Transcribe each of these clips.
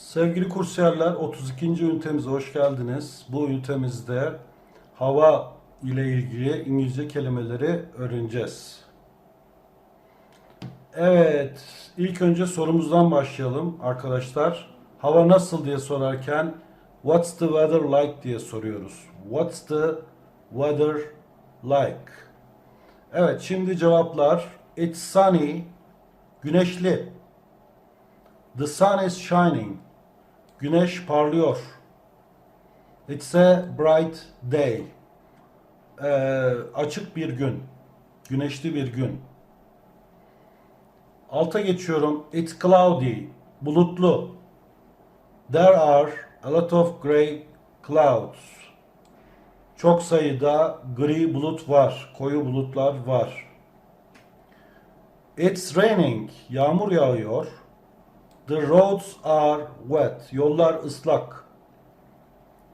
Sevgili kursiyerler 32. ünitemize hoş geldiniz. Bu ünitemizde hava ile ilgili İngilizce kelimeleri öğreneceğiz. Evet, ilk önce sorumuzdan başlayalım arkadaşlar. Hava nasıl diye sorarken What's the weather like diye soruyoruz. What's the weather like? Evet, şimdi cevaplar. It's sunny, güneşli. The sun is shining. Güneş parlıyor. It's a bright day. Ee, açık bir gün. Güneşli bir gün. Alta geçiyorum. It's cloudy. Bulutlu. There are a lot of gray clouds. Çok sayıda gri bulut var. Koyu bulutlar var. It's raining. Yağmur yağıyor. The roads are wet. Yollar ıslak.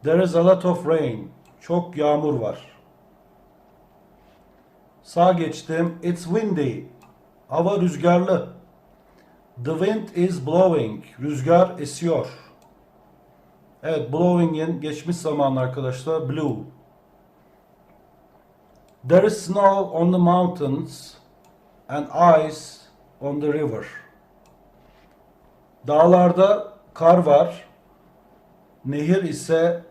There is a lot of rain. Çok yağmur var. Sağ geçtim. It's windy. Hava rüzgarlı. The wind is blowing. Rüzgar esiyor. Evet, blowing'in geçmiş zamanı arkadaşlar blew. There is snow on the mountains and ice on the river. Dağlarda kar var. Nehir ise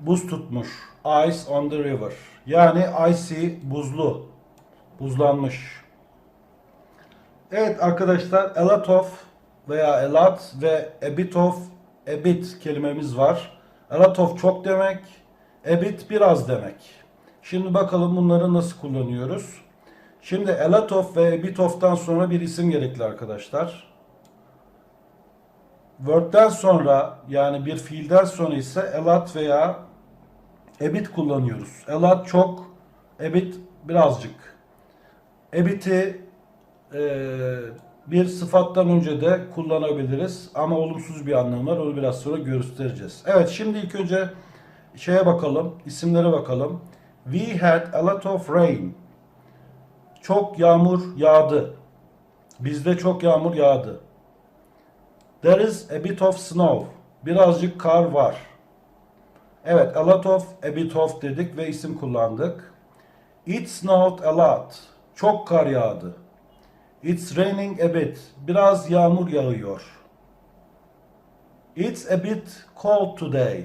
buz tutmuş. Ice on the river. Yani icy buzlu. Buzlanmış. Evet arkadaşlar a lot of veya a lot ve a bit of a bit kelimemiz var. A lot of çok demek. A bit biraz demek. Şimdi bakalım bunları nasıl kullanıyoruz. Şimdi a lot of ve a bit of'tan sonra bir isim gerekli arkadaşlar. Word'den sonra yani bir fiilden sonra ise a lot veya a bit kullanıyoruz. A lot çok, a bit birazcık. A bit'i eee, bir sıfattan önce de kullanabiliriz ama olumsuz bir anlamı var. Onu biraz sonra göstereceğiz. Evet şimdi ilk önce şeye bakalım, isimlere bakalım. We had a lot of rain. Çok yağmur yağdı. Bizde çok yağmur yağdı. There is a bit of snow. Birazcık kar var. Evet, a lot of, a bit of dedik ve isim kullandık. It snowed a lot. Çok kar yağdı. It's raining a bit. Biraz yağmur yağıyor. It's a bit cold today.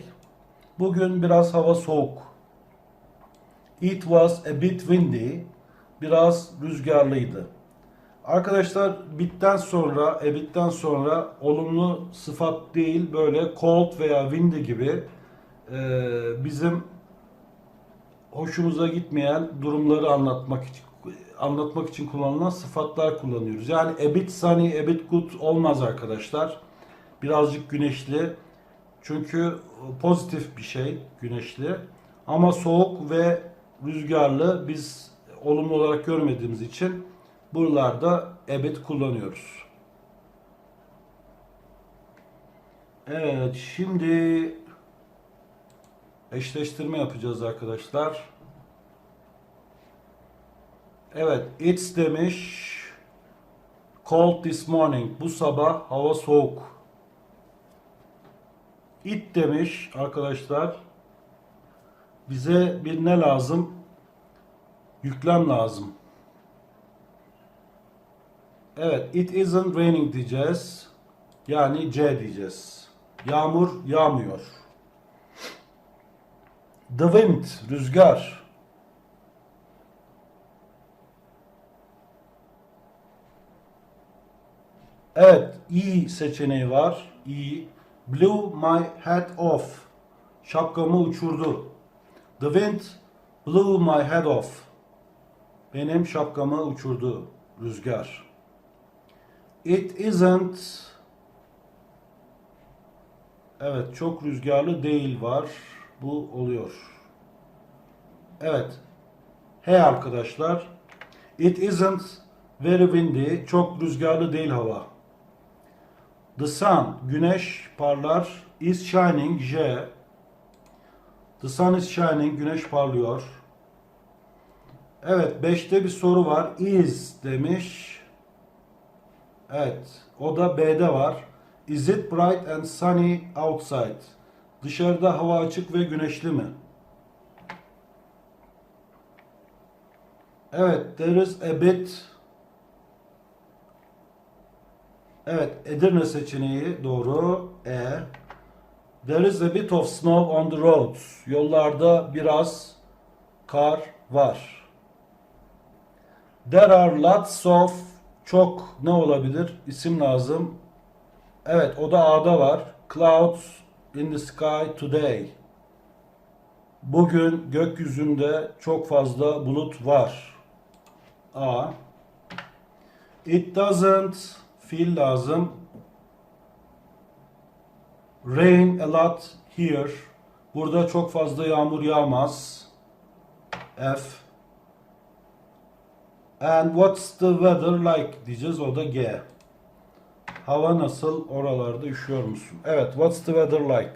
Bugün biraz hava soğuk. It was a bit windy. Biraz rüzgarlıydı. Arkadaşlar bitten sonra, e bitten sonra olumlu sıfat değil böyle cold veya windy gibi e, bizim hoşumuza gitmeyen durumları anlatmak için anlatmak için kullanılan sıfatlar kullanıyoruz. Yani a bit sunny, a bit good olmaz arkadaşlar. Birazcık güneşli. Çünkü pozitif bir şey güneşli. Ama soğuk ve rüzgarlı biz olumlu olarak görmediğimiz için buralarda ebed kullanıyoruz. Evet, şimdi eşleştirme yapacağız arkadaşlar. Evet, it's demiş. Cold this morning. Bu sabah hava soğuk. It demiş arkadaşlar. Bize bir ne lazım? Yüklem lazım. Evet, it isn't raining diyeceğiz. Yani C diyeceğiz. Yağmur yağmıyor. The wind, rüzgar. Evet, E seçeneği var. E. Blew my hat off. Şapkamı uçurdu. The wind blew my head off. Benim şapkamı uçurdu rüzgar. It isn't Evet, çok rüzgarlı değil var. Bu oluyor. Evet. Hey arkadaşlar. It isn't very windy. Çok rüzgarlı değil hava. The sun, güneş parlar. Is shining, J. The sun is shining, güneş parlıyor. Evet, 5'te bir soru var. Is demiş. Evet, o da B'de var. Is it bright and sunny outside? Dışarıda hava açık ve güneşli mi? Evet, there is a bit Evet, Edirne seçeneği doğru. E. There is a bit of snow on the roads. Yollarda biraz kar var. There are lots of çok ne olabilir? İsim lazım. Evet, o da A'da var. Clouds in the sky today. Bugün gökyüzünde çok fazla bulut var. A. It doesn't fiil lazım. Rain a lot here. Burada çok fazla yağmur yağmaz. F. And what's the weather like diyeceğiz o da G. Hava nasıl? Oralarda üşüyor musun? Evet, what's the weather like?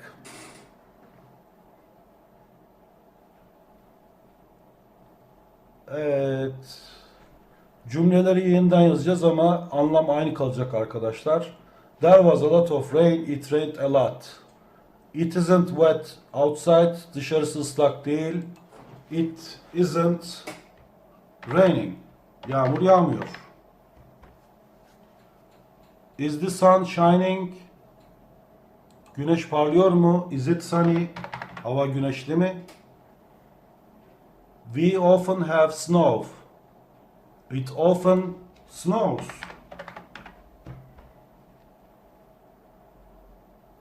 Evet. Cümleleri yeniden yazacağız ama anlam aynı kalacak arkadaşlar. There was a lot of rain. It rained a lot. It isn't wet outside. Dışarısı ıslak değil. It isn't raining. Yağmur yağmıyor. Is the sun shining? Güneş parlıyor mu? Is it sunny? Hava güneşli mi? We often have snow. It often snows.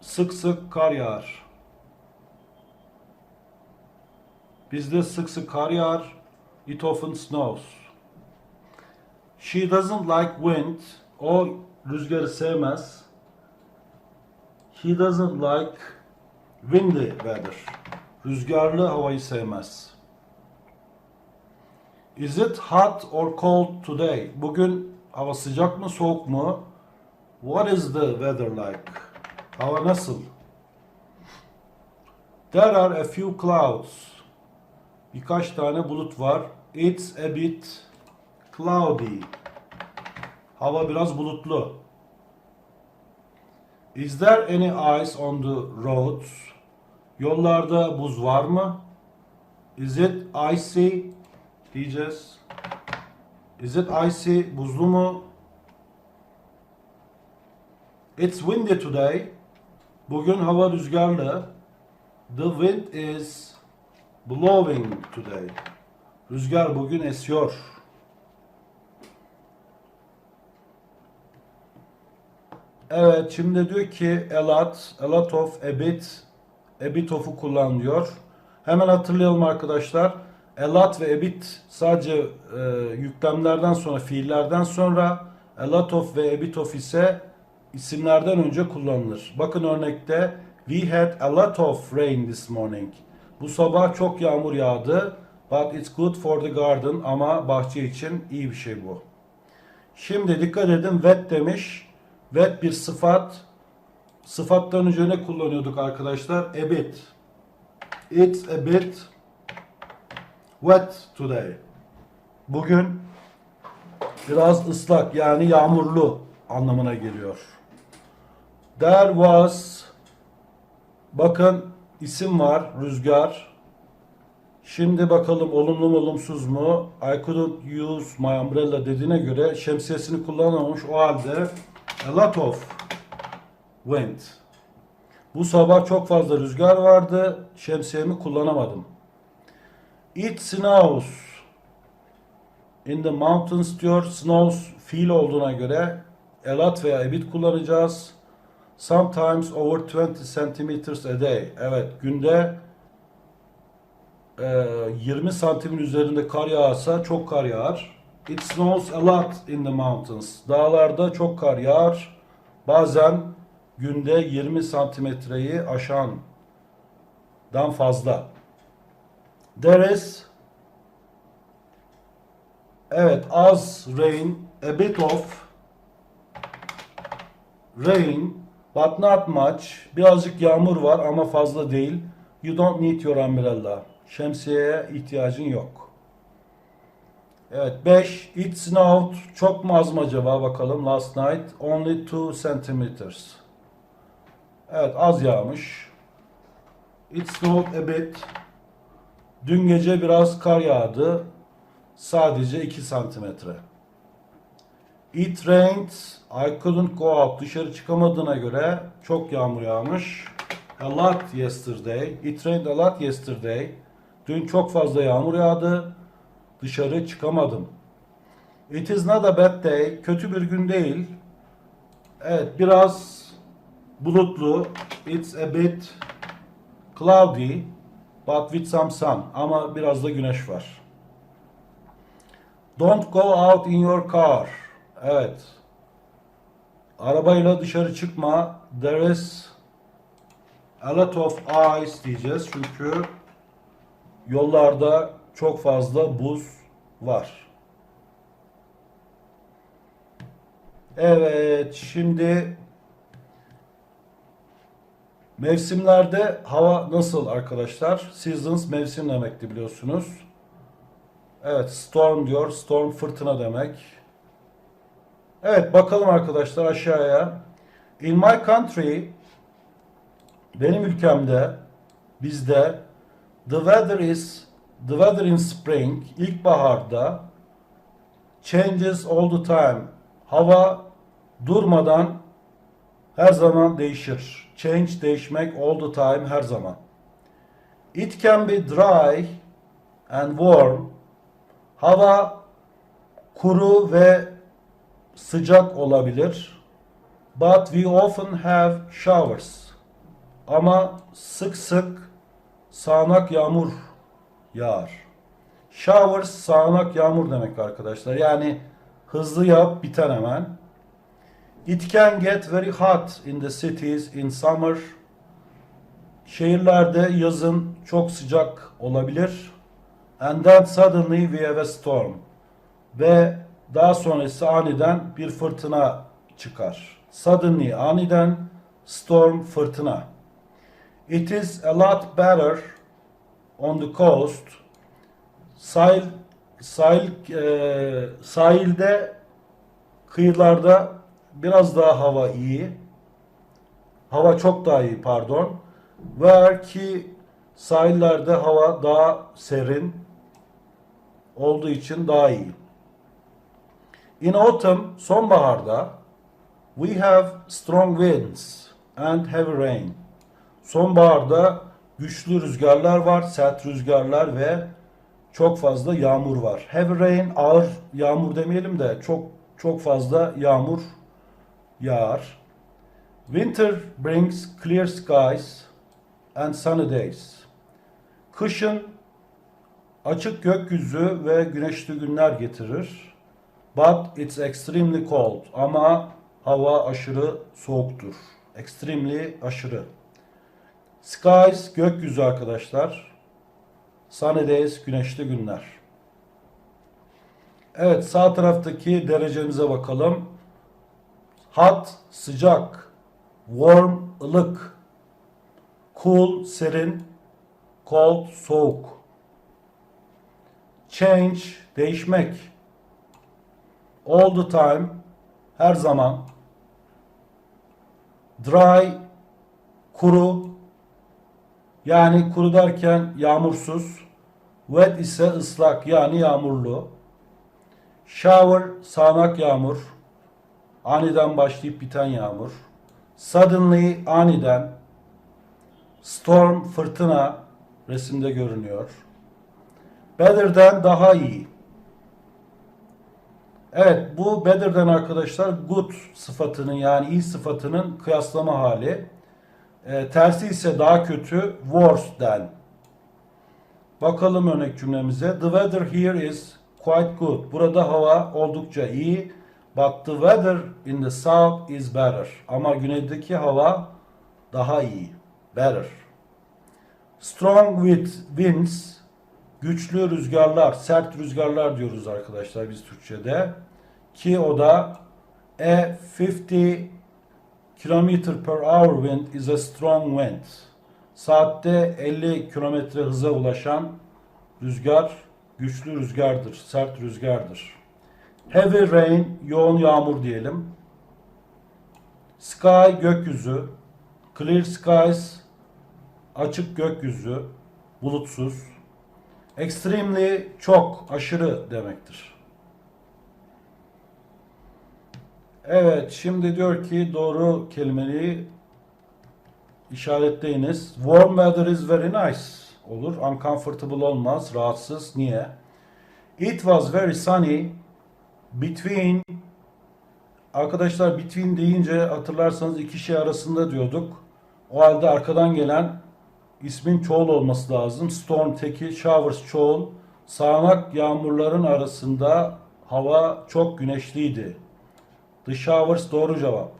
Sık sık kar yağar. Bizde sık sık kar yağar. It often snows. She doesn't like wind. O rüzgarı sevmez. He doesn't like windy weather. Rüzgarlı havayı sevmez. Is it hot or cold today? Bugün hava sıcak mı soğuk mu? What is the weather like? Hava nasıl? There are a few clouds. Birkaç tane bulut var. It's a bit cloudy. Hava biraz bulutlu. Is there any ice on the roads? Yollarda buz var mı? Is it icy? diyeceğiz. Is it icy? Buzlu mu? It's windy today. Bugün hava rüzgarlı. The wind is blowing today. Rüzgar bugün esiyor. Evet şimdi diyor ki a lot, a lot of, a bit, a bit of'u kullan diyor. Hemen hatırlayalım arkadaşlar. A lot ve a bit sadece e, yüklemlerden sonra, fiillerden sonra a lot of ve a bit of ise isimlerden önce kullanılır. Bakın örnekte We had a lot of rain this morning. Bu sabah çok yağmur yağdı. But it's good for the garden ama bahçe için iyi bir şey bu. Şimdi dikkat edin wet demiş. Wet bir sıfat. Sıfattan önce ne kullanıyorduk arkadaşlar? A bit. It's a bit wet today. Bugün biraz ıslak yani yağmurlu anlamına geliyor. There was bakın isim var rüzgar. Şimdi bakalım olumlu mu olumsuz mu? I couldn't use my umbrella dediğine göre şemsiyesini kullanamamış. O halde a lot of wind. Bu sabah çok fazla rüzgar vardı. Şemsiyemi kullanamadım. It snows in the mountains diyor. Snows fiil olduğuna göre a lot veya a bit kullanacağız. Sometimes over 20 centimeters a day. Evet günde e, 20 santimin üzerinde kar yağarsa çok kar yağar. It snows a lot in the mountains. Dağlarda çok kar yağar. Bazen günde 20 santimetreyi aşandan fazla. There is Evet az rain, a bit of rain but not much. Birazcık yağmur var ama fazla değil. You don't need your umbrella. Şemsiyeye ihtiyacın yok. Evet 5. It snowed. Çok mu az mı acaba bakalım. Last night only 2 centimeters. Evet az yağmış. It snowed a bit. Dün gece biraz kar yağdı. Sadece 2 santimetre. It rained. I couldn't go out. Dışarı çıkamadığına göre çok yağmur yağmış. A lot yesterday. It rained a lot yesterday. Dün çok fazla yağmur yağdı. Dışarı çıkamadım. It is not a bad day. Kötü bir gün değil. Evet biraz bulutlu. It's a bit cloudy but with some sun. Ama biraz da güneş var. Don't go out in your car. Evet. Arabayla dışarı çıkma. There is a lot of ice diyeceğiz. Çünkü yollarda çok fazla buz var. Evet, şimdi mevsimlerde hava nasıl arkadaşlar? Seasons mevsim demekti biliyorsunuz. Evet, storm diyor. Storm fırtına demek. Evet, bakalım arkadaşlar aşağıya. In my country benim ülkemde bizde the weather is the weather in spring ilkbaharda changes all the time. Hava durmadan her zaman değişir. Change değişmek all the time her zaman. It can be dry and warm. Hava kuru ve sıcak olabilir. But we often have showers. Ama sık sık sağanak yağmur yağar. Showers sağanak yağmur demek arkadaşlar. Yani hızlı yağıp biten hemen. It can get very hot in the cities in summer. Şehirlerde yazın çok sıcak olabilir. And then suddenly we have a storm. Ve daha sonrası aniden bir fırtına çıkar. Suddenly aniden storm fırtına. It is a lot better on the coast. Sahil sahil e, sahilde kıyılarda biraz daha hava iyi. Hava çok daha iyi pardon. Where ki sahillerde hava daha serin olduğu için daha iyi. In autumn, sonbaharda we have strong winds and heavy rain. Sonbaharda güçlü rüzgarlar var, sert rüzgarlar ve çok fazla yağmur var. Heavy rain ağır yağmur demeyelim de çok çok fazla yağmur yağar. Winter brings clear skies and sunny days. Kışın açık gökyüzü ve güneşli günler getirir. But it's extremely cold. Ama hava aşırı soğuktur. Extremely aşırı. Skies gökyüzü arkadaşlar. Sunny days güneşli günler. Evet sağ taraftaki derecemize bakalım. Hot sıcak. Warm ılık. Cool serin. Cold soğuk. Change değişmek. All the time her zaman. Dry kuru yani kuru derken yağmursuz. Wet ise ıslak yani yağmurlu. Shower sağanak yağmur. Aniden başlayıp biten yağmur. Suddenly aniden. Storm fırtına resimde görünüyor. Better'den daha iyi. Evet bu better'den arkadaşlar good sıfatının yani iyi sıfatının kıyaslama hali. E, tersi ise daha kötü worse'den. Bakalım örnek cümlemize. The weather here is quite good. Burada hava oldukça iyi. But the weather in the south is better. Ama güneydeki hava daha iyi. Better. Strong with winds. Güçlü rüzgarlar, sert rüzgarlar diyoruz arkadaşlar biz Türkçe'de. Ki o da a 50 kilometer per hour wind is a strong wind. Saatte 50 kilometre hıza ulaşan rüzgar güçlü rüzgardır, sert rüzgardır. Heavy rain, yoğun yağmur diyelim. Sky, gökyüzü. Clear skies, açık gökyüzü, bulutsuz. Extremely, çok, aşırı demektir. Evet, şimdi diyor ki doğru kelimeyi işaretleyiniz. Warm weather is very nice olur. Uncomfortable olmaz, rahatsız. Niye? It was very sunny between Arkadaşlar between deyince hatırlarsanız iki şey arasında diyorduk. O halde arkadan gelen ismin çoğul olması lazım. Storm teki, showers çoğul. Sağanak yağmurların arasında hava çok güneşliydi. The showers doğru cevap.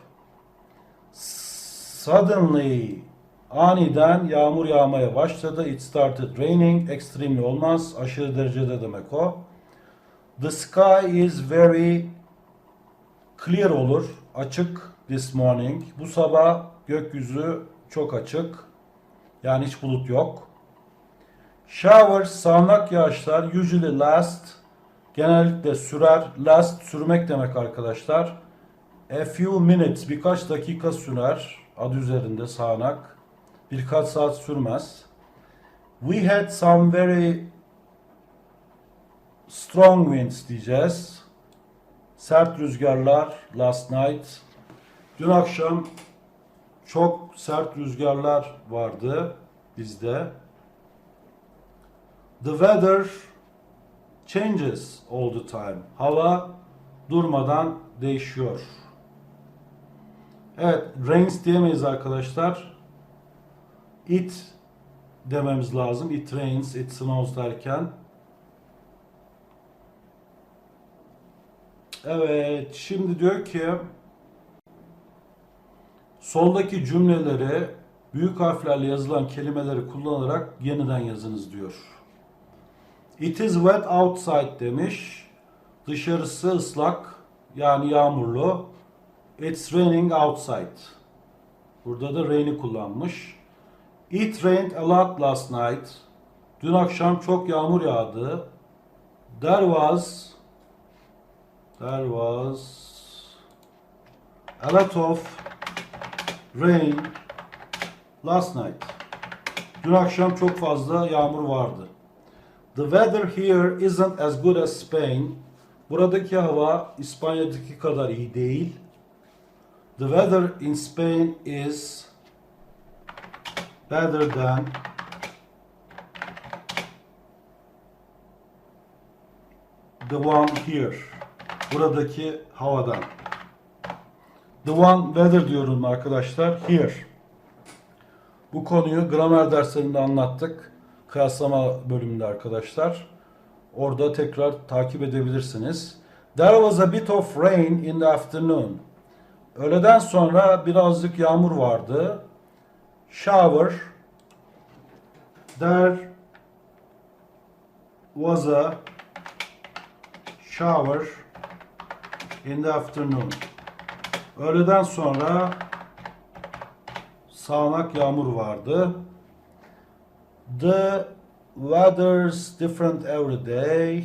Suddenly aniden yağmur yağmaya başladı. It started raining. Extremely olmaz. Aşırı derecede demek o. The sky is very clear olur. Açık this morning. Bu sabah gökyüzü çok açık. Yani hiç bulut yok. Showers, sağanak yağışlar usually last. Genellikle sürer. Last sürmek demek arkadaşlar. A few minutes birkaç dakika sürer. Adı üzerinde sağanak. Birkaç saat sürmez. We had some very strong winds diyeceğiz. Sert rüzgarlar last night. Dün akşam çok sert rüzgarlar vardı bizde. The weather changes all the time. Hava durmadan değişiyor. Evet, rains diyemeyiz arkadaşlar. It dememiz lazım. It rains, it snows derken. Evet, şimdi diyor ki soldaki cümleleri büyük harflerle yazılan kelimeleri kullanarak yeniden yazınız diyor. It is wet outside demiş. Dışarısı ıslak yani yağmurlu. It's raining outside. Burada da rain'i kullanmış. It rained a lot last night. Dün akşam çok yağmur yağdı. There was There was a lot of rain last night. Dün akşam çok fazla yağmur vardı. The weather here isn't as good as Spain. Buradaki hava İspanya'daki kadar iyi değil. The weather in Spain is better than the one here. Buradaki havadan. The one weather diyorum arkadaşlar. Here. Bu konuyu gramer derslerinde anlattık. Kıyaslama bölümünde arkadaşlar. Orada tekrar takip edebilirsiniz. There was a bit of rain in the afternoon. Öğleden sonra birazcık yağmur vardı. Shower. There was a shower in the afternoon. Öğleden sonra sağanak yağmur vardı. The weather's different every day.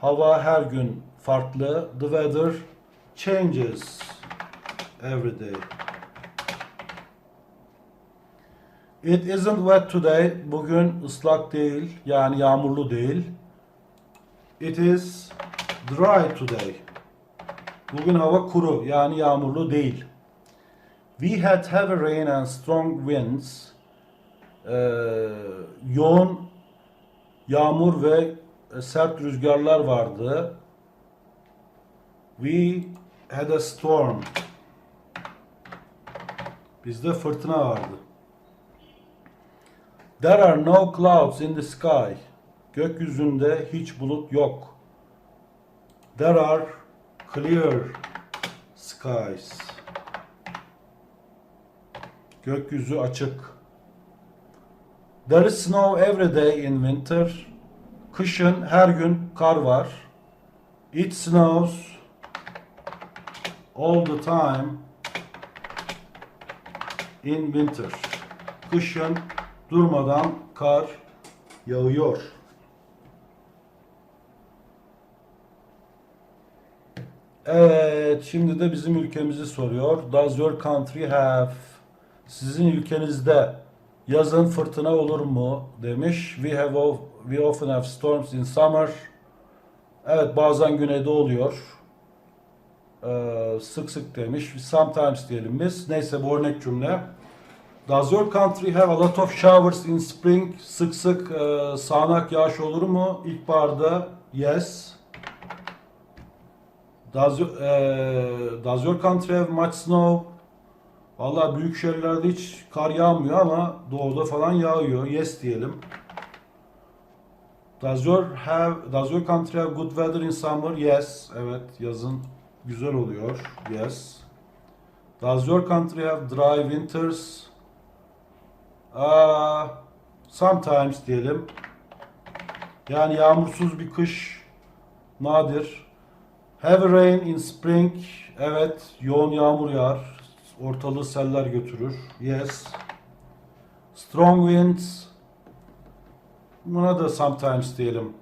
Hava her gün farklı. The weather changes every day. It isn't wet today. Bugün ıslak değil. Yani yağmurlu değil. It is dry today. Bugün hava kuru yani yağmurlu değil. We had heavy rain and strong winds. Ee, yoğun yağmur ve sert rüzgarlar vardı. We had a storm. Bizde fırtına vardı. There are no clouds in the sky. Gökyüzünde hiç bulut yok. There are clear skies. Gökyüzü açık. There is snow every day in winter. Kışın her gün kar var. It snows all the time in winter. Kışın durmadan kar yağıyor. Evet, şimdi de bizim ülkemizi soruyor. Does your country have Sizin ülkenizde yazın fırtına olur mu demiş. We have of- we often have storms in summer. Evet bazen güneyde oluyor. Ee, sık sık demiş. Sometimes diyelim biz. Neyse bu örnek cümle. Does your country have a lot of showers in spring? Sık sık e, sağanak yağış olur mu? İlkbaharda yes. Does your, e, does your country have much snow? Vallahi büyük şehirlerde hiç kar yağmıyor ama doğuda falan yağıyor. Yes diyelim. Does your have does your country have good weather in summer? Yes. Evet, yazın güzel oluyor. Yes. Does your country have dry winters? Sometimes diyelim. Yani yağmursuz bir kış nadir. Heavy rain in spring. Evet, yoğun yağmur yağar. Ortalığı seller götürür. Yes. Strong winds. Buna da sometimes diyelim.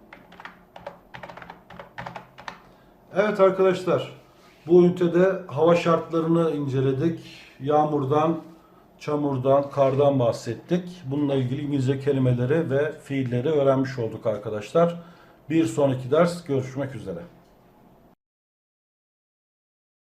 Evet arkadaşlar, bu ünitede hava şartlarını inceledik. Yağmurdan, çamurdan, kardan bahsettik. Bununla ilgili İngilizce kelimeleri ve fiilleri öğrenmiş olduk arkadaşlar. Bir sonraki ders görüşmek üzere.